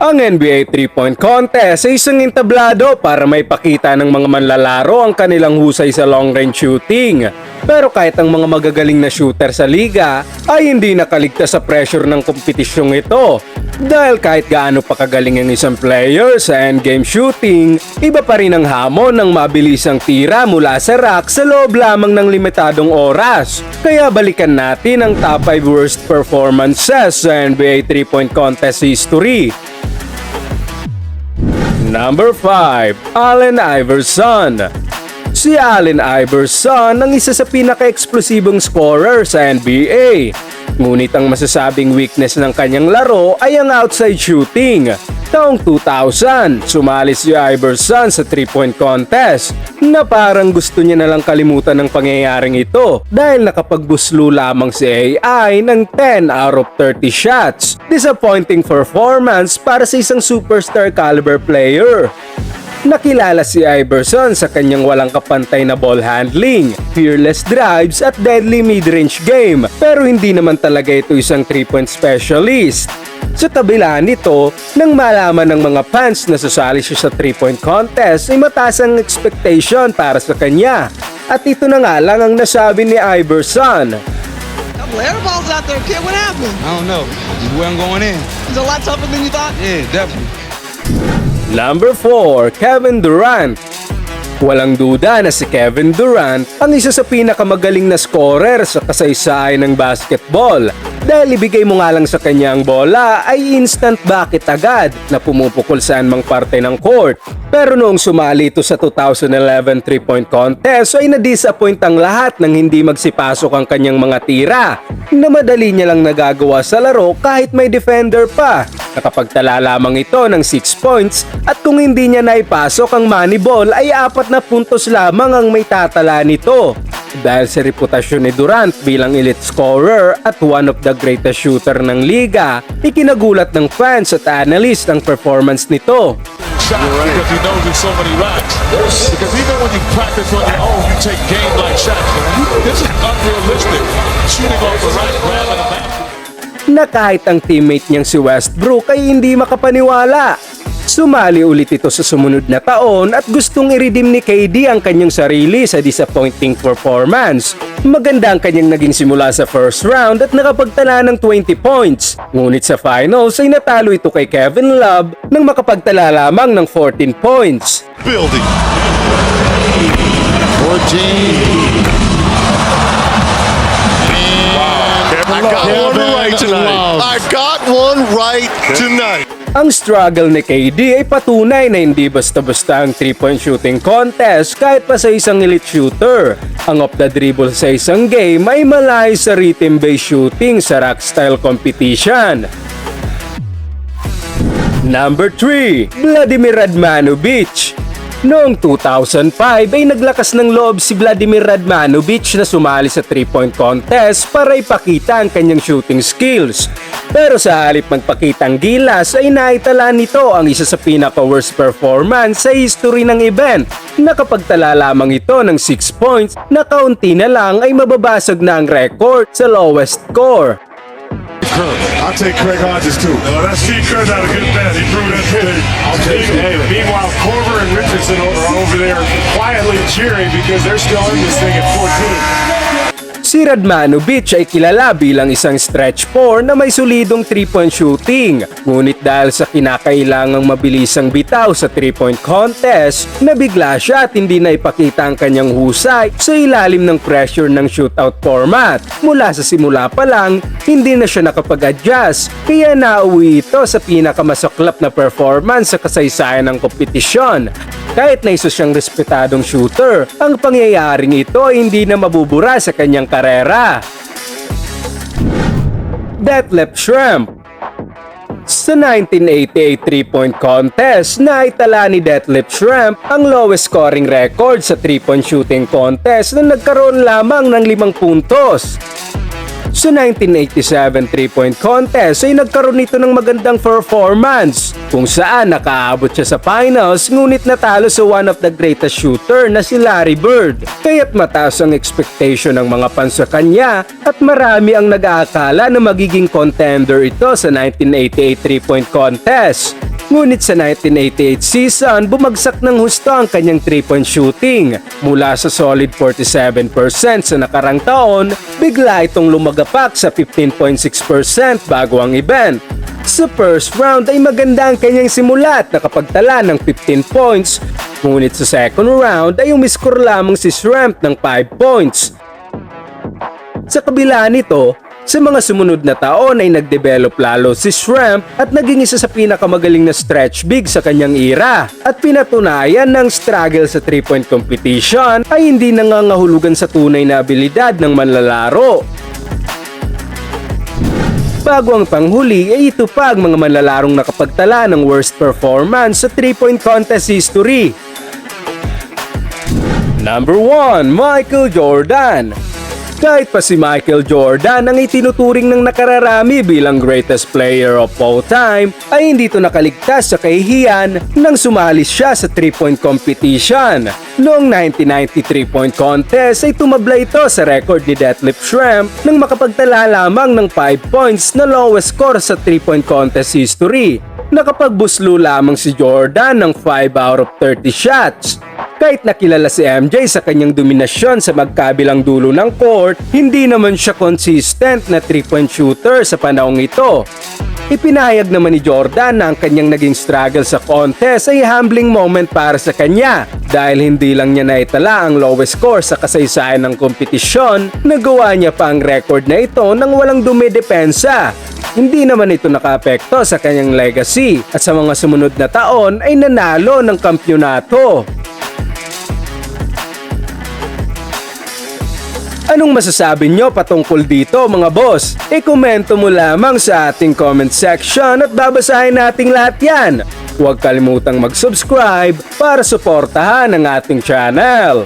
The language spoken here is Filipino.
Ang NBA 3-point contest ay isang entablado para may pakita ng mga manlalaro ang kanilang husay sa long-range shooting. Pero kahit ang mga magagaling na shooter sa liga ay hindi nakaligtas sa pressure ng kompetisyong ito. Dahil kahit gaano pa kagaling ang isang player sa endgame shooting, iba pa rin ang hamon ng mabilisang tira mula sa rack sa loob lamang ng limitadong oras. Kaya balikan natin ang top 5 worst performances sa NBA 3-point contest history. Number 5, Allen Iverson. Si Allen Iverson ang isa sa pinaka-eksplosibong scorer sa NBA. Ngunit ang masasabing weakness ng kanyang laro ay ang outside shooting. Taong 2000, sumali si Iverson sa 3-point contest na parang gusto niya na lang kalimutan ng pangyayaring ito dahil nakapagbuslo lamang si AI ng 10 out of 30 shots. Disappointing performance para sa isang superstar caliber player. Nakilala si Iverson sa kanyang walang kapantay na ball handling, fearless drives at deadly mid-range game pero hindi naman talaga ito isang 3-point specialist. Sa kabila nito, nang malaman ng mga fans na sasali siya sa 3-point contest ay mataas ang expectation para sa kanya. At ito na nga lang ang nasabi ni Iverson. Air balls out there, kid. What happened? I don't know. Just wasn't going in. It's a lot tougher than you thought. Yeah, definitely. Number 4, Kevin Durant. Walang duda na si Kevin Durant ang isa sa pinakamagaling na scorer sa kasaysayan ng basketball dahil ibigay mo nga lang sa kanya ang bola ay instant bucket agad na pumupukol saan mang parte ng court. Pero noong sumali ito sa 2011 3-point contest ay na-disappoint ang lahat nang hindi magsipasok ang kanyang mga tira na madali niya lang nagagawa sa laro kahit may defender pa. Nakapagtala lamang ito ng 6 points at kung hindi niya naipasok ang money ball ay apat na puntos lamang ang may tatala nito. Dahil sa reputasyon ni Durant bilang elite scorer at one of the greatest shooter ng liga, ikinagulat ng fans at analyst ang performance nito. shot because he knows there's so many racks. Because even when you practice on your own, you take game like shots. This is unrealistic. Shooting off the rack, grabbing a basket. na kahit ang teammate niyang si Westbrook ay hindi makapaniwala. Sumali ulit ito sa sumunod na taon at gustong i-redeem ni KD ang kanyang sarili sa disappointing performance. Maganda ang kanyang naging simula sa first round at nakapagtala ng 20 points. Ngunit sa finals ay natalo ito kay Kevin Love nang makapagtala lamang ng 14 points. Building. 14. I got one right tonight. I got one right tonight. Ang struggle ni KD ay patunay na hindi basta-basta ang 3-point shooting contest kahit pa sa isang elite shooter. Ang off the dribble sa isang game ay malay sa rhythm-based shooting sa rack style competition. Number 3, Vladimir Radmanovic. Noong 2005 ay naglakas ng loob si Vladimir Radmanovic na sumali sa 3-point contest para ipakita ang kanyang shooting skills. Pero sa halip magpakita ang gilas ay naitala nito ang isa sa pinaka-worst performance sa history ng event. Nakapagtala lamang ito ng 6 points na kaunti na lang ay mababasag na ang record sa lowest score. I'll take Craig Hodges too. No, that's Steve Kerr's not a good bet. He proved that today. I'll take it. Hey, meanwhile, Corver and Richardson are over there quietly cheering because they're still in this thing at 14. Si Radmanovic ay kilala bilang isang stretch 4 na may solidong 3-point shooting. Ngunit dahil sa kinakailangang mabilisang bitaw sa 3-point contest, nabigla siya at hindi na ipakita ang kanyang husay sa ilalim ng pressure ng shootout format. Mula sa simula pa lang, hindi na siya nakapag-adjust kaya nauwi ito sa pinakamasaklap na performance sa kasaysayan ng kompetisyon. Kahit na isa siyang respetadong shooter, ang pangyayaring ito ay hindi na mabubura sa kanyang karera. Detlef Shrimp sa 1988 3-point contest, naitala ni Detlef Shrimp ang lowest scoring record sa 3-point shooting contest na nagkaroon lamang ng 5 puntos. Sa 1987 3-point contest ay nagkaroon nito ng magandang performance kung saan nakaabot siya sa finals ngunit natalo sa one of the greatest shooter na si Larry Bird. Kaya't mataas ang expectation ng mga fans sa kanya at marami ang nag-aakala na magiging contender ito sa 1988 3-point contest. Ngunit sa 1988 season, bumagsak ng husto ang kanyang 3-point shooting. Mula sa solid 47% sa nakarang taon, bigla itong lumagapak sa 15.6% bago ang event. Sa first round ay maganda ang kanyang simula at nakapagtala ng 15 points. Ngunit sa second round ay umiskor lamang si Shrimp ng 5 points. Sa kabila nito, sa mga sumunod na taon ay nagdevelop lalo si Shrimp at naging isa sa pinakamagaling na stretch big sa kanyang era at pinatunayan ng struggle sa 3-point competition ay hindi nangangahulugan sa tunay na abilidad ng manlalaro. Bago ang panghuli ay ito pa ang mga manlalarong nakapagtala ng worst performance sa 3-point contest history. Number 1, Michael Jordan. Kahit pa si Michael Jordan ang itinuturing ng nakararami bilang greatest player of all time, ay hindi ito nakaligtas sa kahihiyan nang sumali siya sa 3-point competition. Noong 1993 point contest ay tumabla ito sa record ni Detlef Schrempf nang makapagtala lamang ng 5 points na lowest score sa 3-point contest history. Nakapagbuslo lamang si Jordan ng 5 out of 30 shots. Kahit nakilala si MJ sa kanyang dominasyon sa magkabilang dulo ng court, hindi naman siya consistent na 3-point shooter sa panahong ito. Ipinahayag naman ni Jordan na ang kanyang naging struggle sa contest ay humbling moment para sa kanya dahil hindi lang niya naitala ang lowest score sa kasaysayan ng kompetisyon, nagawa niya pa ang record na ito nang walang dumidepensa. Hindi naman ito nakaapekto sa kanyang legacy at sa mga sumunod na taon ay nanalo ng kampyonato. Anong masasabi nyo patungkol dito mga boss? I-komento mo lamang sa ating comment section at babasahin nating lahat yan. Huwag kalimutang mag-subscribe para suportahan ang ating channel.